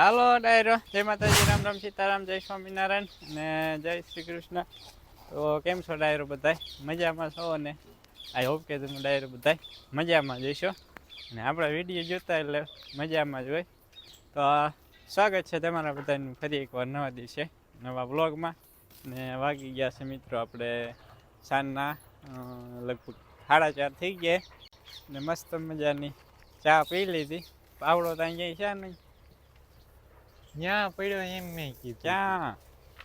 ચાલો ડાયરો જય માતાજી, રામ રામ, સીતારામ, જય સ્વામિનારાયણ અને જય શ્રી કૃષ્ણ. તો કેમ છો ડાયરો બધાય? મજામાં છો ને? આઈ હોપ કે તમે ડાયરો બધાય મજામાં જઈશો અને આપણા વીડિયો જોતા એટલે મજામાં જ હોય. તો સ્વાગત છે તમારા બધાનું ફરી એકવાર નવા દિવસે, નવા બ્લોગમાં ને વાગી ગયા છે મિત્રો આપણે સાંજના લગભગ સાડા ચાર થઈ ગયા. ને મસ્ત મજાની ચા પી લીધી. પાવડો ત્યાં ક્યાંય છે નહીં. ન્યા પડ્યો એમ મેં કીધું. ક્યાં?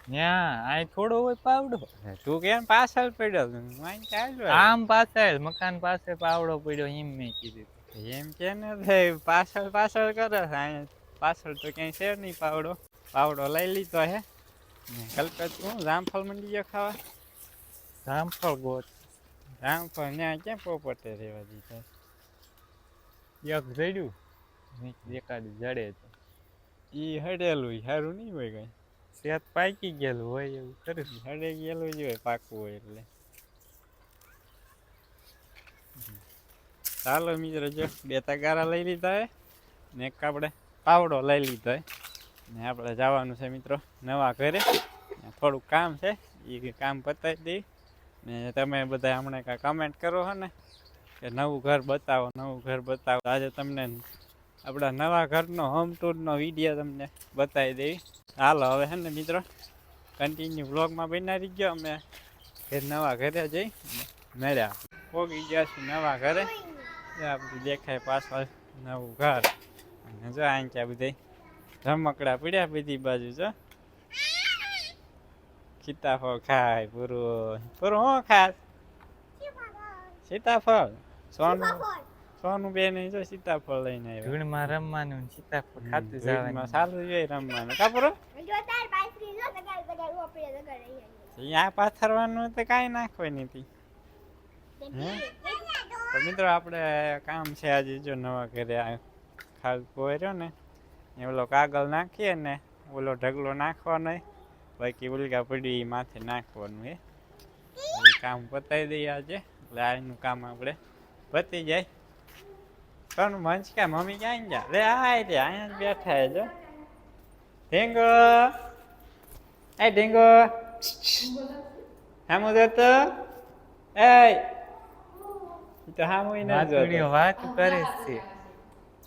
ન્યા આ થોડો હોય પાવડો. તું કેમ પાછળ પડ્યો? માઈન ચાલ્યો આમ પાછળ મકાન પાસે પાવડો પડ્યો એમ મેં કીધું. એમ કે ને ભાઈ પાછળ પાછળ કરે અહીંયા પાછળ તો ક્યાંય છે નહીં પાવડો. પાવડો લઈ લીધો હે. ને કલકત હું જામફળ મંડી ગયો ખાવા? જામફળ ગોત. જામફળ ત્યાં ક્યાં પોપટે રહેવા દીધા? એક જડ્યું દેખાડી જડે તો. ઈ હડેલું સારું નહીં હોય કઈ. શેત પાકી ગયેલું હોય એવું ખરું હડે ગયેલું જ હોય પાકું હોય એટલે. ચાલો મિત્રો જો બે તગારા લઈ લીધા હે ને એક આપણે પાવડો લઈ લીધો હે. ને આપણે જવાનું છે મિત્રો નવા ઘરે. થોડુંક કામ છે એ કામ પતાવી દઈ. ને તમે બધા હમણાં કાંઈ કમેન્ટ કરો હો ને કે નવું ઘર બતાવો નવું ઘર બતાવો. આજે તમને આપણા નવા ઘરનો હોમ ટૂરનો વીડિયો તમને બતાવી દઈ હાલો હવે હે ને મિત્રો કન્ટિન્યુ બ્લોગમાં બનાવી ગયો અમે. ઘેર નવા ઘરે જઈ મળ્યા. પોગી ગયા છે નવા ઘરે. આપણું દેખાય પાછળ નવું ઘર. અને જો અહીં ત્યાં બધે રમકડા પડ્યા બધી બાજુ જો. સીતાફળ ખાય પૂરું. પૂરું હું ખાસ. સીતાફળ. સોનું. સોનું બેન જો સીતાફળ લઈને આવ્યા. ધૂળમાં રમવાનું ને સીતાફળ ખાતું જવાનું. સારું જોઈએ રમવાનું. કા પૂરું? અહીંયા પાથરવાનું તો કાંઈ નાખવાની નથી હે? તો. મિત્રો આપણે કામ છે આજે જો નવા ઘરે આ ખાલ કોર્યો ને એ ઓલો કાગળ નાખીએ ને ઓલો ઢગલો નાખવાનો બાકી ઉલગા પડી માથે નાખવાનું એ એ કામ પતાવી દઈએ આજે. એટલે આનું કામ આપણે પતી જાય. મંચ કે મમ્મી ક્યાં ગયા? આ રે અહીંયા જ બેઠા હે જો. ઢેંગો. એ ઢેંગો. હામું જોતો? એ. તો હામું ના જોતો. વાત કરે છે.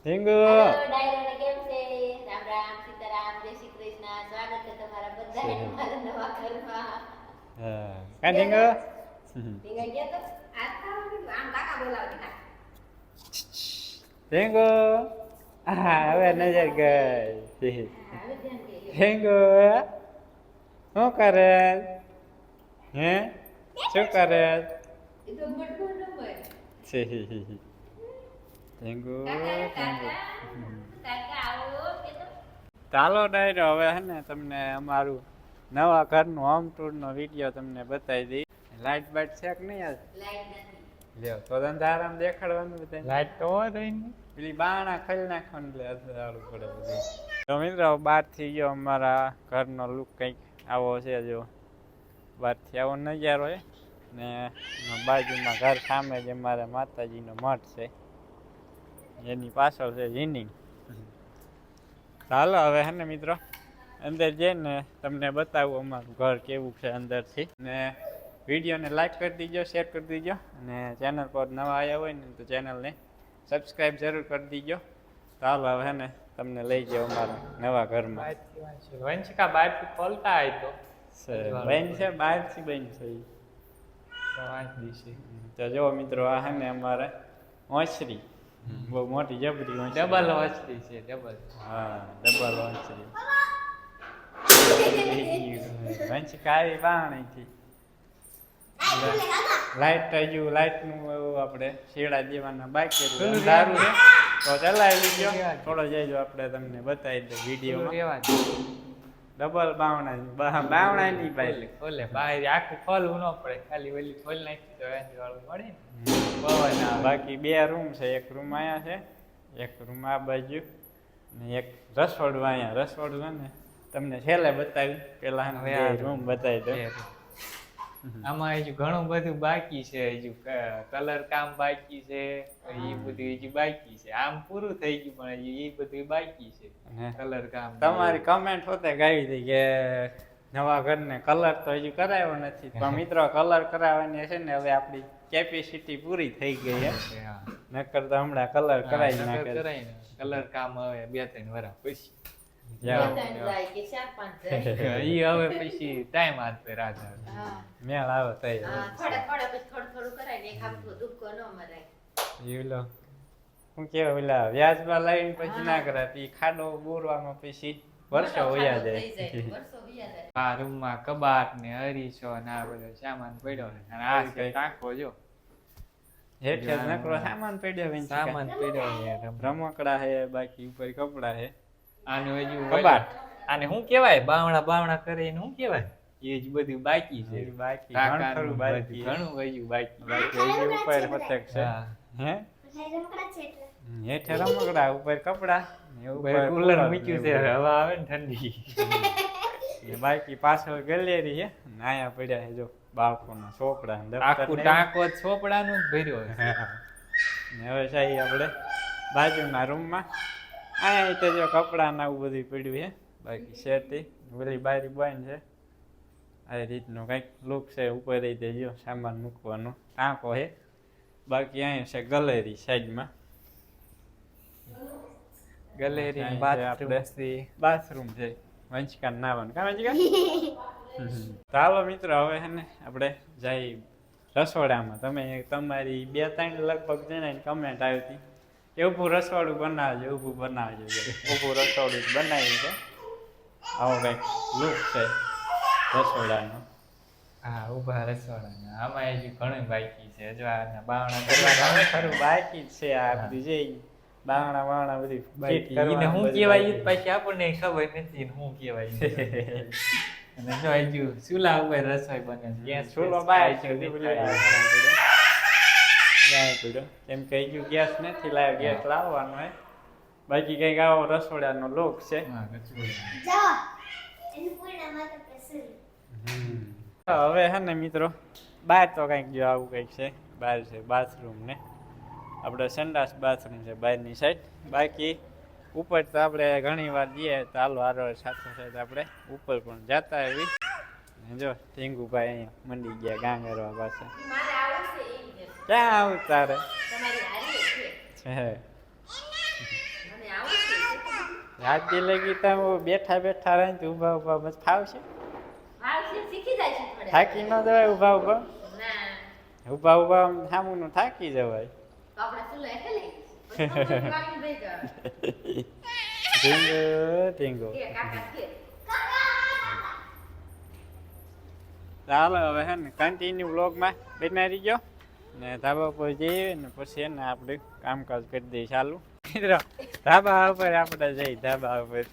ઢેંગો. ડાયરોને કેમ છે? રામ રામ સીતારામ જય શ્રી કૃષ્ણ. સ્વાગત છે તમારા બધાને મારા નવા ઘરમાં. હા. કા ઢેંગો? ભીંગા ગયા તો આ ખાવાનું આમ કાકા બોલાવતી ના ઢેંગો હા હવે નજર ગઈ. દે શું કરે? હે? શું કરે? તો ચાલો ડાયરો, હવે હે ને તમને અમારું નવા ઘરનું હોમ ટૂરનો વીડિયો તમને બતાવી દઈ. લાઇટ બાઇટ છે કે નહીં આજ લાઈટ નથી લ્યો તો દેખાડવાનું બધા લાઈટ તો હોય રહી પેલી બાણા ખાલી નાખવાનું એટલે સારું પડે બધું. તો મિત્રો બહારથી ગયો અમારા ઘરનો લુક કંઈક આવો છે જો. બહારથી આવો નજારો છે. ને બાજુમાં ઘર સામે જ અમારા માતાજીનો મઠ છે. એની પાછળ છે જીનિંગ ચાલો હવે હે ને મિત્રો અંદર જઈને તમને બતાવું અમારું ઘર કેવું છે અંદરથી. ને વિડીયોને લાઇક કરી દીજો શેર કરી દીજો અને ચેનલ પર નવા આવ્યા હોય ને તો ચેનલને સબસ્ક્રાઈબ જરૂર કરી દીજો. ચાલો હવે હે ને તમને લઈ જાઓ અમારા નવા ઘરમાં. વંશિકા બહારથી ખોલતા આવી તો. બહેન છે બહારથી બહેન છે તો જો મિત્રો આ હે ને અમારે ઓછરી બહુ મોટી જબરી ઓછરી ડબલ ઓછરી છે ડબલ. હા ડબલ ઓછરી વંશિકા આવી બાણીથી લાઈટ હજુ લાઈટનું એવું આપણે શેડા દેવાના બાકી સારું છે? તો ચલાવી લીધો. થોડો જઈજો આપણે તમને બતાવી દે દે. ડબલ બાવણા બાવણા ની ભાઈ ખોલે બહાર આખું ખોલવું ન પડે. ખાલી ઓલી ખોલી નાખી તો એની વાળું મળે પવન બાકી બે રૂમ છે એક રૂમ અહીંયા છે એક રૂમ આ બાજુ ને એક રસોડું અહીંયા. રસોડું છે ને તમને છેલ્લે બતાવ્યું પેલા રૂમ બતાવી દો. આમાં હજુ ઘણું બધું બાકી છે. હજુ કલર કામ બાકી છે. એ બધું હજુ બાકી છે. આમ પૂરું થઈ ગયું પણ હજી એ બધું બાકી છે. કલર કામ તમારી કમેન્ટ પોતે ગાવી હતી કે નવા ઘરને કલર તો હજુ કરાયો નથી. પણ મિત્રો કલર કરાવવાની છે ને હવે આપણી કેપેસિટી પૂરી થઈ ગઈ છે. નકર તો હમણાં કલર કરાવી નાખે કરાય ને. કલર કામ હવે બે ત્રણ વર્ષ પછી. ઈ હવે પછી ટાઈમ હાથ પર મેળ આવે તઈ થોડા થોડા પછી થોડું થોડું કરાય ને એક આખું ન મરાય. યુલો હું કેવું ઓલા વ્યાજમાં લઈને પછી ના કરાય ઈ ખાડો બોરવામાં પછી વર્ષો થઈ જાય. વર્ષો વયા જાય. આ રૂમમાં કબાટ ને અરીસો ને આ બધો સામાન પડ્યો છે. અને આ છે ટાંકો જો. હેઠે નકરો સામાન પડ્યો સામાન પડ્યો છે રમ- રમકડા હે બાકી ઉપર કપડા હે. આનું હજુ કબાટ. આને શું કહેવાય? બાવણા બાવણા કરીને શું કહેવાય? એ જ બધું બાકી છે. બાકી ઘણું બાકી. હજુ બાકી. બાકી હજી ઉપર પતક છે હે. હેઠે રમકડા ઉપર કપડા. ઉપર કુલર મૂક્યું છે. હવા આવે ને ઠંડી. એ બાકી પાછળ ગેલેરી છે. નાયા પડ્યા છે જો બાળકોના ચોપડા આખું ને ટાંકો ચોપડાનું જ ભર્યો છે હવે સાહી આપણે બાજુના રૂમમાં. અહીંયા તો જો કપડા ને બધું પડ્યું છે બાકી શેરતી પેલી બારી બોઈન છે. આ રીતનું કંઈક લુક છે ઉપર રીતે જો સામાન મૂકવાનો. ટાંકો છે બાકી અહીંયા છે ગલેરી સાઈડમાં. ગલેરી બાથરૂમ છે બાથરૂમ છે. વંચકા નાવાનું. કા વંચકા ચાલો મિત્રો હવે છે ને આપણે જઈ રસોડામાં. તમે તમારી બે ત્રણ લગભગ જણાની કમેન્ટ આવી હતી. ઊભું રસોડું બનાવજો ઊભું બનાવજો. ઊભું રસોડું જ બનાવ્યું છે આવો કંઈક લુક છે રસોડાનો. હા ઊભા રસોડાના આમાં હજુ ઘણું બાકી છે. હજુ આના બાવણા કરવા ખરું બાકી જ છે આ બધું જે બાવણા બાવણા બધી બાકી હું કહેવાય પછી આપણને ખબર નથી હું કહેવાય છે અને જો હજુ ચૂલા ઉપર રસોઈ બને. ગેસ ચૂલો બાય છે નથી પેલું એમ ત્યાં પડ્યો કે હજુ ગેસ નથી લાવ્યો ગેસ લાવવાનો હે. બાકી કંઈક આવો રસોડાનો લોક છે. હા, હવે હે ને મિત્રો બહાર તો કંઈક જો આવું કંઈક છે. બહાર છે બાથરૂમ ને. આપણે સંડાસ બાથરૂમ છે બહારની સાઈડ બાકી ઉપર તો આપણે ઘણી વાર જઈએ તો હાલો હારો સાથે સાથે આપણે ઉપર પણ જતા એવી જો ટીંગુભાઈ અહીંયા મંડી ગયા ગાંગરવા પાસે આવું. ક્યાં આવું તારે રાજ્ય લગી તો બેઠા બેઠા રહીને ઊભા ઊભા બસ ફાવશે થાકી ન જવાય ઊભા ઊભા. ઊભા ઊભા ઊભા આમ સામુનું થાકી જવાય. તો આપણે ચૂલો હવે હે ને કન્ટિન્યુ વ્લોગમાં બનાવી ગયો? ને ધાબા પર જઈએ ને પછી એને આપણે કામકાજ કરી દઈએ ચાલુ. મિત્રો ધાબા ઉપર આપણે જઈએ ધાબા ઉપર.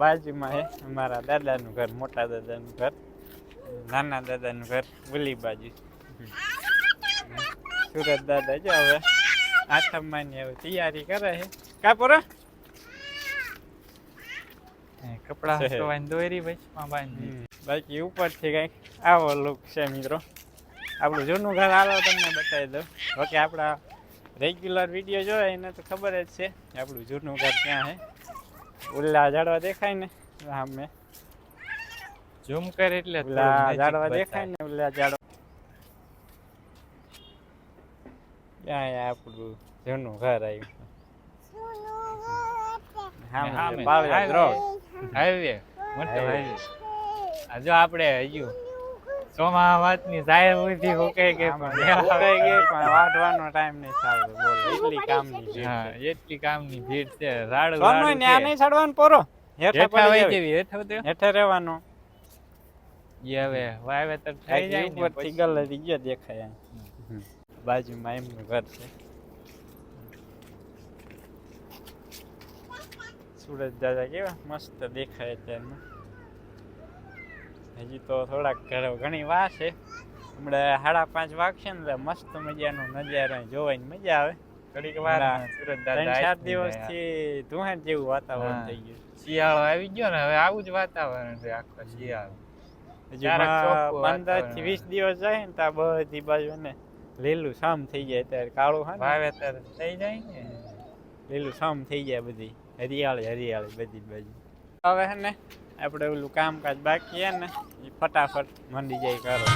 બાજુમાં હે અમારા દાદાનું ઘર મોટા દાદાનું ઘર નાના દાદાનું ઘર ઓલી બાજુ. સુરત દાદા જો હવે આઠમમાંની હવે તૈયારી કરે છે કા પોરા? એ કપડાં. સુકવવાની દોરી બાંધી હમ, બાકી ઉપરથી કંઈક આવો લુક છે મિત્રો. આપણું જૂનું ઘર હાલો તમને બતાવી દઉં. બાકી આપણા રેગ્યુલર વીડિયો જોવે એને તો ખબર જ છે આપણું જૂનું ઘર ક્યાં છે ઉલ્લા ઝાડવા દેખાય ને સામે. ઝૂમ કરે એટલે ઉલ્લા ઝાડવા દેખાય ને ઉલ્લા ઝાડવા. ક્યાં આપણું જૂનું ઘર આવ્યું. રોડ હાઈવે મોટો હાઈવે જો આપણે હજુ સોમા વાતની સાહેબ ઉધી હુકાઈ ગઈ પણ ઉકાઈ ગઈ પણ વાઢવાનો ટાઈમ નહીં સારો બોલ એટલી કામની ભીડ હા. એટલી કામની ભીડ છે રાડ સોનું રાડું ન્યા નહીં ચડવાનું પોરો? હેઠા પડી જેવી. હેઠે તો? હેઠે રહેવાનો. ઈ હવે વાવેતર થઈ જાય ને ઉપરથી ગલેરી ગયો દેખાય. બાજુમાં એમનું ઘર છે. સુરત દાદા કેવા મસ્ત દેખાય અત્યારમાં હજી તો થોડાક ઘણી વાર છે. હમણાં સાડા પાંચ વાગશે ને મસ્ત મજાનો નજારો જોવાની મજા આવે. ઘડીક વાર સુરત દાદા દિવસથી ધુહાણ જેવું વાતાવરણ થઈ ગયું. શિયાળો આવી ગયો ને હવે આવું જ વાતાવરણ છે આખો શિયાળો. પંદરથી વીસ દિવસ જાય ને ત્યાં બધી બાજુ ને લીલું શામ થઈ જાય ત્યારે કાળું હા વાવેતર થઈ જાય ને? લીલું શામ થઈ જાય બધી હરિયાળી હરિયાળી બધી બાજુ. હવે ને આપણે ઓલું કામકાજ બાકી ને, એ ફટાફટ મંડી જાય કરો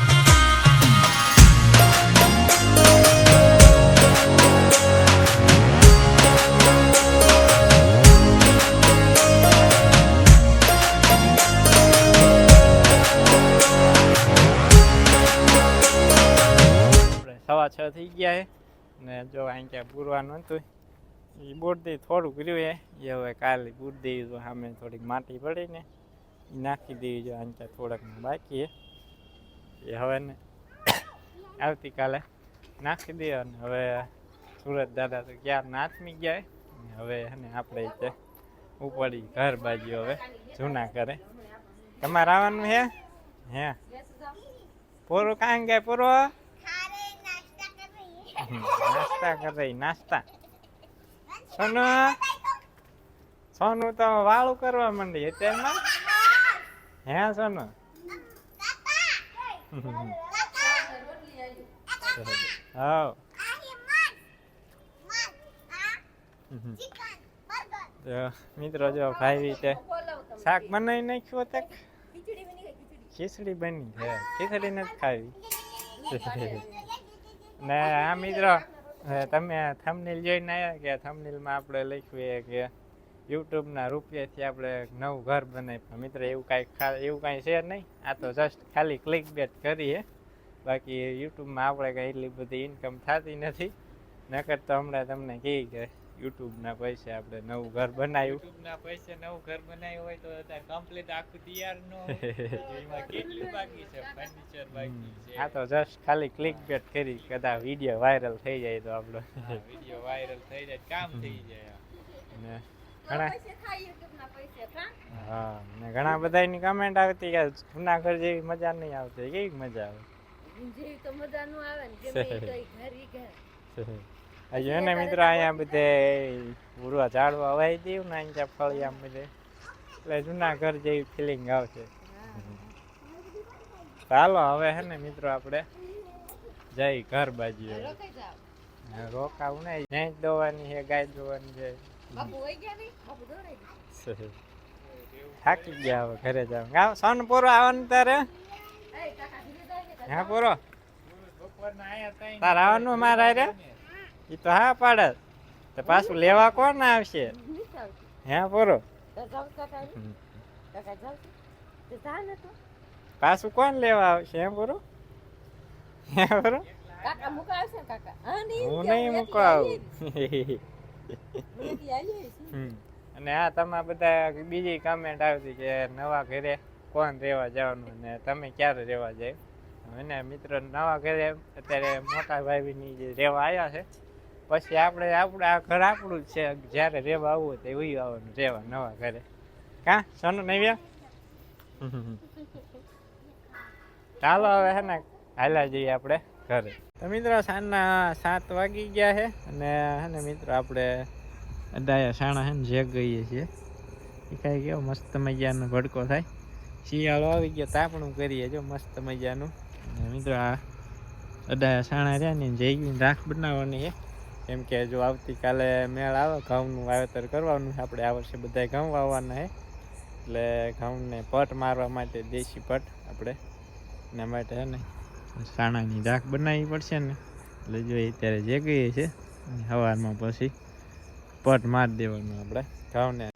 સવા છ થઈ ગયા છે ને જો અહીં ક્યાં પૂરવાનું હતું, એ બુરદી થોડુંક રહ્યું એ હવે કાલે બુરદી તો સામે થોડીક માટી પડી ને નાખી દેવી જોઈએ ક્યાં થોડાક બાકી એ હવે ને આવતીકાલે નાખી દે અને હવે સુરત દાદા તો ક્યાં નાથમી ગયા હવે અને આપણે તે ઉપાડી ઘર બાજુ હવે જૂના કરે તમારે આવવાનું હે? હે. પૂરું કાંઈ ગયા પૂરો? નાસ્તા કરે, નાસ્તા. સોનું? સોનું તો વાળું કરવા માંડી અત્યારમાં. હે, સોનુ? હા તો મિત્રો, જો, ભાઈ રીતે શાક બનાવી નાખ્યું તે ખીચડી બની છે. ખીચડી નથી ખાવી. ને આ મિત્રો, તમે થમનીલ જોઈને આવ્યા કે થમનીલમાં આપણે લખ્યું છે કે યુટ્યુબના રૂપિયાથી આપણે નવું ઘર બનાવ્યું મિત્ર એવું કાંઈ એવું કાંઈ છે નહીં. આ તો જસ્ટ ખાલી ક્લિક બેટ કરીએ. બાકી યુટ્યુબમાં આપણે કાંઈ એટલી બધી ઇન્કમ થતી નથી. નકર તો હમણાં તમને કહી કે યુટ્યુબના પૈસે આપણે નવું ઘર બનાવ્યું. યુટ્યુબના પૈસે નવું ઘર બનાવ્યું હોય તો અત્યારે કમ્પ્લીટ આખું તૈયાર નો એમાં કેટલું બાકી છે? ફર્નિચર બાકી છે. આ તો જસ્ટ ખાલી ક્લિક બેટ કરી કદાચ વીડિયો વાયરલ થઈ જાય તો આપણો. વીડિયો વાયરલ થઈ જાય કામ થઈ જાય. ને ઘણા હા ને ઘણા બધાની કમેન્ટ આવતી કે જુનાગઢ જેવી મજા નહીં આવતી. કેવી મજા આવે? જેવી તો મજા નો આવે ને ગમે તો ઘર ઈ ઘર હજુ એને મિત્રો અહીંયા બધે પૂરવા ઝાડવા વાઈ દઉં ને અહીંયા ફળિયા બધે. એટલે જુનાગઢ જેવી ફિલિંગ આવશે. ચાલો હવે હે ને મિત્રો આપણે જઈ ઘર બાજુ રોકાવું ને ભેંસ દોવાની છે ગાય દોવાની છે થાકી ગયા હવે ઘરે જાવ ગાવ સોન પૂરો આવવાનું તારે? હા પૂરો. તાર આવવાનું મારા હારે? એ તો હા પાડે. તો પાછું લેવા કોણ આવશે? હા પૂરો. પાછું કોણ લેવા આવશે? હે પૂરો? હે પૂરો? કાકા મુકા આવશે ને કાકા? હા નહીં મૂકવા. મૂકો આવું અને આ તમારા બધા બીજી કમેન્ટ આવતી કે નવા ઘરે કોણ રહેવા જવાનું ને તમે ક્યારે રહેવા જાય? અને મિત્રો નવા ઘરે અત્યારે મોટા ભાઈની જે રહેવા આવ્યા છે પછી આપણે આપણે આ ઘર આપણું જ છે. જ્યારે રહેવા આવવું હોય તો એવું આવવાનું રહેવા નવા ઘરે. કા? સોનુ નવ્યા ચાલો હવે હે ને હાલા જઈએ આપણે. ઘરે તો મિત્રો, સાંજના સાત વાગી ગયા છે અને હે ને મિત્રો, આપણે અડાયા સાણા છે ને જે ગઈએ છીએ. એ કાંઈ કેવો મસ્ત મજાનો ભડકો થાય. શિયાળો આવી ગયો તાપણું કરીએ જો મસ્ત મજાનું. અને મિત્રો, આ અડાયા સાણા રહ્યા ને જઈ રાખ બનાવવાની છે. કેમ કે જો આવતીકાલે મેળ આવે, ઘઉંનું વાવેતર કરવાનું છે. આપણે આ વર્ષે બધા ઘઉં વાવવાના છે. એટલે ઘઉંને પટ મારવા માટે દેશી પટ આપણે એના માટે છે ને સાણાની રાખ બનાવવી પડશે ને. એટલે જો એ અત્યારે જે કહીએ છે અને સવારમાં પછી પટ મારી દેવાનું આપણે. ઘઉંને